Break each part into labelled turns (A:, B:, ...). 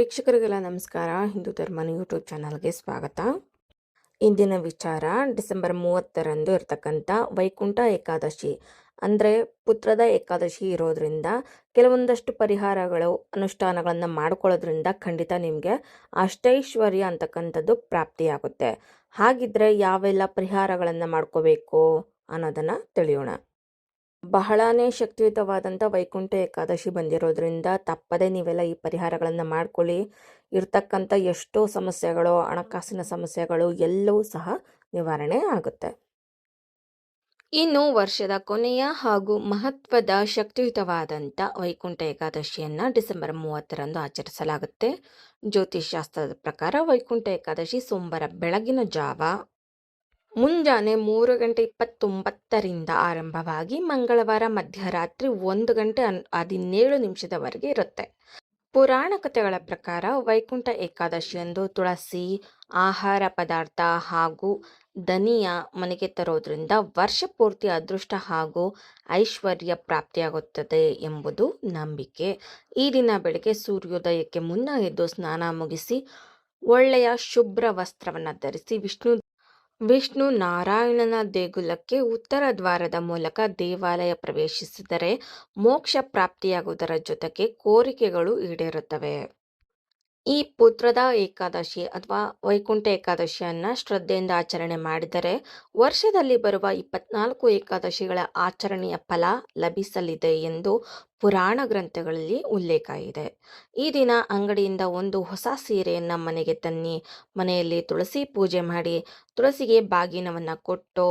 A: ವೀಕ್ಷಕರಿಗೆಲ್ಲ ನಮಸ್ಕಾರ. ಹಿಂದೂ ಧರ್ಮನ ಯೂಟ್ಯೂಬ್ ಚಾನಲ್ಗೆ ಸ್ವಾಗತ. ಇಂದಿನ ವಿಚಾರ, ಡಿಸೆಂಬರ್ ಮೂವತ್ತರಂದು ಇರತಕ್ಕಂಥ ವೈಕುಂಠ ಏಕಾದಶಿ. ಅಂದರೆ ಪುತ್ರದ ಏಕಾದಶಿ ಇರೋದ್ರಿಂದ ಕೆಲವೊಂದಷ್ಟು ಪರಿಹಾರಗಳು, ಅನುಷ್ಠಾನಗಳನ್ನು ಮಾಡ್ಕೊಳ್ಳೋದ್ರಿಂದ ಖಂಡಿತ ನಿಮಗೆ ಅಷ್ಟೈಶ್ವರ್ಯ ಅಂತಕ್ಕಂಥದ್ದು ಪ್ರಾಪ್ತಿಯಾಗುತ್ತೆ. ಹಾಗಿದ್ರೆ ಯಾವೆಲ್ಲ ಪರಿಹಾರಗಳನ್ನು ಮಾಡ್ಕೋಬೇಕು ಅನ್ನೋದನ್ನು ತಿಳಿಯೋಣ. ಬಹಳಾನೇ ಶಕ್ತಿಯುತವಾದಂಥ ವೈಕುಂಠ ಏಕಾದಶಿ ಬಂದಿರೋದ್ರಿಂದ ತಪ್ಪದೆ ನೀವೆಲ್ಲ ಈ ಪರಿಹಾರಗಳನ್ನು ಮಾಡ್ಕೊಳ್ಳಿ. ಇರ್ತಕ್ಕಂಥ ಎಷ್ಟೋ ಸಮಸ್ಯೆಗಳು, ಹಣಕಾಸಿನ ಸಮಸ್ಯೆಗಳು ಎಲ್ಲವೂ ಸಹ ನಿವಾರಣೆ ಆಗುತ್ತೆ. ಇನ್ನು ವರ್ಷದ ಕೊನೆಯ ಹಾಗೂ ಮಹತ್ವದ ಶಕ್ತಿಯುತವಾದಂಥ ವೈಕುಂಠ ಏಕಾದಶಿಯನ್ನು ಡಿಸೆಂಬರ್ ಮೂವತ್ತರಂದು ಆಚರಿಸಲಾಗುತ್ತೆ. ಜ್ಯೋತಿಷ್ ಶಾಸ್ತ್ರದ ಪ್ರಕಾರ ವೈಕುಂಠ ಏಕಾದಶಿ ಸೋಮವಾರ ಬೆಳಗಿನ ಜಾವ ಮುಂಜಾನೆ ಮೂರು ಗಂಟೆ ಇಪ್ಪತ್ತೊಂಬತ್ತರಿಂದ ಆರಂಭವಾಗಿ ಮಂಗಳವಾರ ಮಧ್ಯರಾತ್ರಿ ಒಂದು ಗಂಟೆ ಹದಿನೇಳು ನಿಮಿಷದವರೆಗೆ ಇರುತ್ತೆ. ಪುರಾಣ ಕಥೆಗಳ ಪ್ರಕಾರ ವೈಕುಂಠ ಏಕಾದಶಿಯಂದು ತುಳಸಿ, ಆಹಾರ ಪದಾರ್ಥ ಹಾಗೂ ಧನಿಯ ಮನೆಗೆ ತರೋದ್ರಿಂದ ವರ್ಷ ಪೂರ್ತಿ ಅದೃಷ್ಟ ಹಾಗೂ ಐಶ್ವರ್ಯ ಪ್ರಾಪ್ತಿಯಾಗುತ್ತದೆ ಎಂಬುದು ನಂಬಿಕೆ. ಈ ದಿನ ಬೆಳಗ್ಗೆ ಸೂರ್ಯೋದಯಕ್ಕೆ ಮುನ್ನ ಎದ್ದು ಸ್ನಾನ ಮುಗಿಸಿ ಒಳ್ಳೆಯ ಶುಭ್ರ ವಸ್ತ್ರವನ್ನು ಧರಿಸಿ ವಿಷ್ಣು ವಿಷ್ಣು ನಾರಾಯಣನ ದೇಗುಲಕ್ಕೆ ಉತ್ತರ ದ್ವಾರದ ಮೂಲಕ ದೇವಾಲಯ ಪ್ರವೇಶಿಸಿದರೆ ಮೋಕ್ಷ ಪ್ರಾಪ್ತಿಯಾಗುವುದರ ಜೊತೆಗೆ ಕೋರಿಕೆಗಳು ಈಡೇರುತ್ತವೆ. ಈ ಪುತ್ರದ ಏಕಾದಶಿ ಅಥವಾ ವೈಕುಂಠ ಏಕಾದಶಿಯನ್ನು ಶ್ರದ್ಧೆಯಿಂದ ಆಚರಣೆ ಮಾಡಿದರೆ ವರ್ಷದಲ್ಲಿ ಬರುವ ಇಪ್ಪತ್ನಾಲ್ಕು ಏಕಾದಶಿಗಳ ಆಚರಣೆಯ ಫಲ ಲಭಿಸಲಿದೆ ಎಂದು ಪುರಾಣ ಗ್ರಂಥಗಳಲ್ಲಿ ಉಲ್ಲೇಖ ಇದೆ. ಈ ದಿನ ಅಂಗಡಿಯಿಂದ ಒಂದು ಹೊಸ ಸೀರೆಯನ್ನು ಮನೆಗೆ ತನ್ನಿ, ಮನೆಯಲ್ಲಿ ತುಳಸಿ ಪೂಜೆ ಮಾಡಿ, ತುಳಸಿಗೆ ಬಾಗಿನವನ್ನು ಕೊಟ್ಟು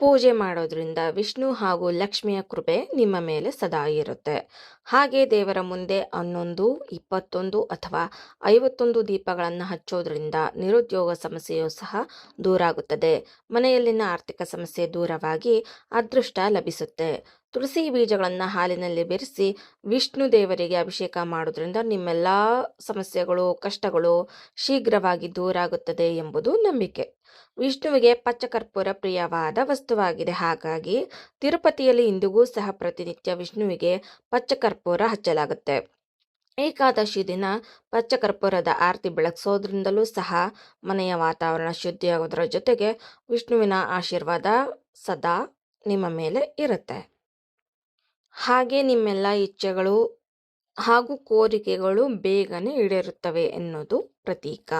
A: ಪೂಜೆ ಮಾಡೋದ್ರಿಂದ ವಿಷ್ಣು ಹಾಗೂ ಲಕ್ಷ್ಮಿಯ ಕೃಪೆ ನಿಮ್ಮ ಮೇಲೆ ಸದಾ ಇರುತ್ತೆ. ಹಾಗೆ ದೇವರ ಮುಂದೆ ಹನ್ನೊಂದು, ಇಪ್ಪತ್ತೊಂದು ಅಥವಾ ಐವತ್ತೊಂದು ದೀಪಗಳನ್ನು ಹಚ್ಚೋದ್ರಿಂದ ನಿರುದ್ಯೋಗ ಸಮಸ್ಯೆಯು ಸಹ ದೂರ ಆಗುತ್ತದೆ ಮನೆಯಲ್ಲಿನ ಆರ್ಥಿಕ ಸಮಸ್ಯೆ ದೂರವಾಗಿ ಅದೃಷ್ಟ ಲಭಿಸುತ್ತೆ. ತುಳಸಿ ಬೀಜಗಳನ್ನು ಹಾಲಿನಲ್ಲಿ ಬೆರೆಸಿ ವಿಷ್ಣು ದೇವರಿಗೆ ಅಭಿಷೇಕ ಮಾಡೋದ್ರಿಂದ ನಿಮ್ಮೆಲ್ಲ ಸಮಸ್ಯೆಗಳು, ಕಷ್ಟಗಳು ಶೀಘ್ರವಾಗಿ ದೂರ ಆಗುತ್ತದೆ ಎಂಬುದು ನಂಬಿಕೆ. ವಿಷ್ಣುವಿಗೆ ಪಚ್ಚಕರ್ಪೂರ ಪ್ರಿಯವಾದ ವಸ್ತುವಾಗಿದೆ. ಹಾಗಾಗಿ ತಿರುಪತಿಯಲ್ಲಿ ಇಂದಿಗೂ ಸಹ ಪ್ರತಿನಿತ್ಯ ವಿಷ್ಣುವಿಗೆ ಪಚ್ಚಕರ್ಪೂರ ಹಚ್ಚಲಾಗುತ್ತೆ. ಏಕಾದಶಿ ದಿನ ಪಚ್ಚಕರ್ಪೂರದ ಆರತಿ ಬೆಳಗಿಸೋದ್ರಿಂದಲೂ ಸಹ ಮನೆಯ ವಾತಾವರಣ ಶುದ್ಧಿಯಾಗೋದ್ರ ಜೊತೆಗೆ ವಿಷ್ಣುವಿನ ಆಶೀರ್ವಾದ ಸದಾ ನಿಮ್ಮ ಮೇಲೆ ಇರುತ್ತೆ. ಹಾಗೆ ನಿಮ್ಮೆಲ್ಲ ಇಚ್ಛೆಗಳು ಹಾಗೂ ಕೋರಿಕೆಗಳು ಬೇಗನೆ ಈಡೇರುತ್ತವೆ ಎನ್ನುವುದು ಪ್ರತೀಕ.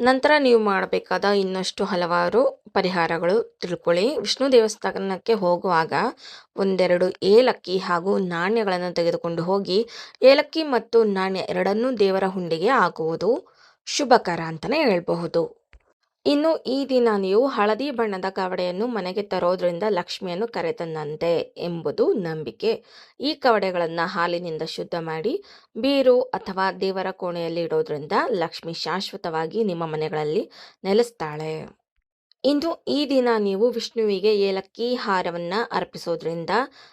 A: ನಂತರ ನೀವು ಮಾಡಬೇಕಾದ ಇನ್ನಷ್ಟು ಹಲವಾರು ಪರಿಹಾರಗಳು ತಿಳ್ಕೊಳ್ಳಿ. ವಿಷ್ಣು ದೇವಸ್ಥಾನಕ್ಕೆ ಹೋಗುವಾಗ ಒಂದೆರಡು ಏಲಕ್ಕಿ ಹಾಗೂ ನಾಣ್ಯಗಳನ್ನು ತೆಗೆದುಕೊಂಡು ಹೋಗಿ, ಏಲಕ್ಕಿ ಮತ್ತು ನಾಣ್ಯ ಎರಡನ್ನೂ ದೇವರ ಹುಂಡಿಗೆ ಹಾಕುವುದು ಶುಭಕರ ಅಂತಲೇ ಹೇಳ್ಬಹುದು. ಇನ್ನು ಈ ದಿನ ನೀವು ಹಳದಿ ಬಣ್ಣದ ಕವಡೆಯನ್ನು ಮನೆಗೆ ತರೋದ್ರಿಂದ ಲಕ್ಷ್ಮಿಯನ್ನು ಕರೆತಂದಂತೆ ಎಂಬುದು ನಂಬಿಕೆ. ಈ ಕವಡೆಗಳನ್ನು ಹಾಲಿನಿಂದ ಶುದ್ಧ ಮಾಡಿ, ಬೀರು ಅಥವಾ ದೇವರ ಕೋಣೆಯಲ್ಲಿ ಇಡೋದ್ರಿಂದ ಲಕ್ಷ್ಮಿ ಶಾಶ್ವತವಾಗಿ ನಿಮ್ಮ ಮನೆಗಳಲ್ಲಿ ನೆಲೆಸ್ತಾಳೆ. ಇಂದು ಈ ದಿನ ನೀವು ವಿಷ್ಣುವಿಗೆ ಏಲಕ್ಕಿ ಹಾರವನ್ನು ಅರ್ಪಿಸೋದ್ರಿಂದ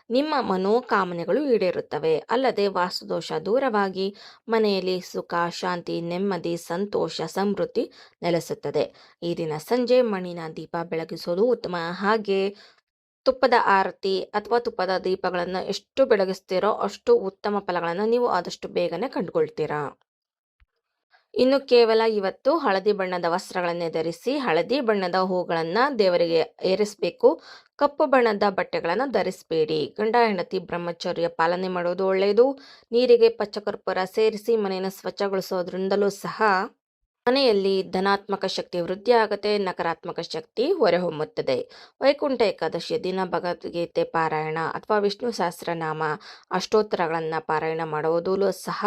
A: ನಿಮ್ಮ ಮನೋಕಾಮನೆಗಳು ಈಡೇರುತ್ತವೆ. ಅಲ್ಲದೆ ವಾಸ್ತುದೋಷ ದೂರವಾಗಿ ಮನೆಯಲ್ಲಿ ಸುಖ, ಶಾಂತಿ, ನೆಮ್ಮದಿ, ಸಂತೋಷ, ಸಮೃದ್ಧಿ ನೆಲೆಸುತ್ತದೆ. ಈ ದಿನ ಸಂಜೆ ಮಣ್ಣಿನ ದೀಪ ಬೆಳಗಿಸೋದು ಉತ್ತಮ. ಹಾಗೆ ತುಪ್ಪದ ಆರತಿ ಅಥವಾ ತುಪ್ಪದ ದೀಪಗಳನ್ನು ಎಷ್ಟು ಬೆಳಗಿಸ್ತೀರೋ ಅಷ್ಟು ಉತ್ತಮ ಫಲಗಳನ್ನು ನೀವು ಆದಷ್ಟು ಬೇಗನೆ ಕಂಡುಕೊಳ್ತೀರಾ. ಇನ್ನು ಕೇವಲ ಇವತ್ತು ಹಳದಿ ಬಣ್ಣದ ವಸ್ತ್ರಗಳನ್ನೇ ಧರಿಸಿ, ಹಳದಿ ಬಣ್ಣದ ಹೂಗಳನ್ನು ದೇವರಿಗೆ ಏರಿಸಬೇಕು. ಕಪ್ಪು ಬಣ್ಣದ ಬಟ್ಟೆಗಳನ್ನು ಧರಿಸಬೇಡಿ. ಗಂಡ, ಹೆಂಡತಿ, ಬ್ರಹ್ಮಚರ್ಯ ಪಾಲನೆ ಮಾಡೋದು ಒಳ್ಳೆಯದು ನೀರಿಗೆ ಪಚ್ಚಕರ್ಪೂರ ಸೇರಿಸಿ ಮನೆಯನ್ನು ಸ್ವಚ್ಛಗೊಳಿಸೋದ್ರಿಂದಲೂ ಸಹ ಮನೆಯಲ್ಲಿ ಧನಾತ್ಮಕ ಶಕ್ತಿ ವೃದ್ಧಿಯಾಗುತ್ತೆ ನಕಾರಾತ್ಮಕ ಶಕ್ತಿ ಹೊರಹೊಮ್ಮುತ್ತದೆ. ವೈಕುಂಠ ಏಕಾದಶಿಯ ದಿನ ಭಗವದ್ಗೀತೆ ಪಾರಾಯಣ ಅಥವಾ ವಿಷ್ಣು ಸಹಸ್ರನಾಮ ಅಷ್ಟೋತ್ತರಗಳನ್ನು ಪಾರಾಯಣ ಮಾಡುವುದೂ ಸಹ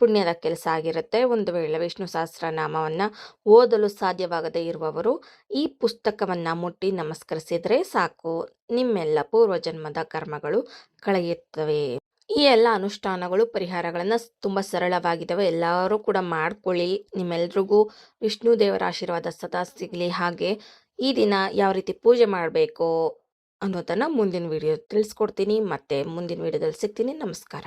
A: ಪುಣ್ಯದ ಕೆಲಸ ಆಗಿರುತ್ತೆ. ಒಂದು ವೇಳೆ ವಿಷ್ಣು ಸಹಸ್ರನಾಮವನ್ನು ಓದಲು ಸಾಧ್ಯವಾಗದೇ ಇರುವವರು ಈ ಪುಸ್ತಕವನ್ನು ಮುಟ್ಟಿ ನಮಸ್ಕರಿಸಿದರೆ ಸಾಕು. ನಿಮ್ಮೆಲ್ಲ ಪೂರ್ವಜನ್ಮದ ಕರ್ಮಗಳು ಕಳೆಯುತ್ತವೆ. ಈ ಎಲ್ಲ ಅನುಷ್ಠಾನಗಳು, ಪರಿಹಾರಗಳನ್ನು ತುಂಬ ಸರಳವಾಗಿದ್ದಾವೆ ಎಲ್ಲರೂ ಕೂಡ ಮಾಡ್ಕೊಳ್ಳಿ. ನಿಮ್ಮೆಲ್ರಿಗೂ ವಿಷ್ಣು ದೇವರ ಆಶೀರ್ವಾದ ಸದಾ ಸಿಗಲಿ. ಹಾಗೆ ಈ ದಿನ ಯಾವ ರೀತಿ ಪೂಜೆ ಮಾಡಬೇಕು ಅನ್ನೋದನ್ನು ಮುಂದಿನ ವಿಡಿಯೋ ತಿಳಿಸ್ಕೊಡ್ತೀನಿ. ಮತ್ತೆ ಮುಂದಿನ ವಿಡಿಯೋದಲ್ಲಿ ಸಿಗ್ತೀನಿ. ನಮಸ್ಕಾರ.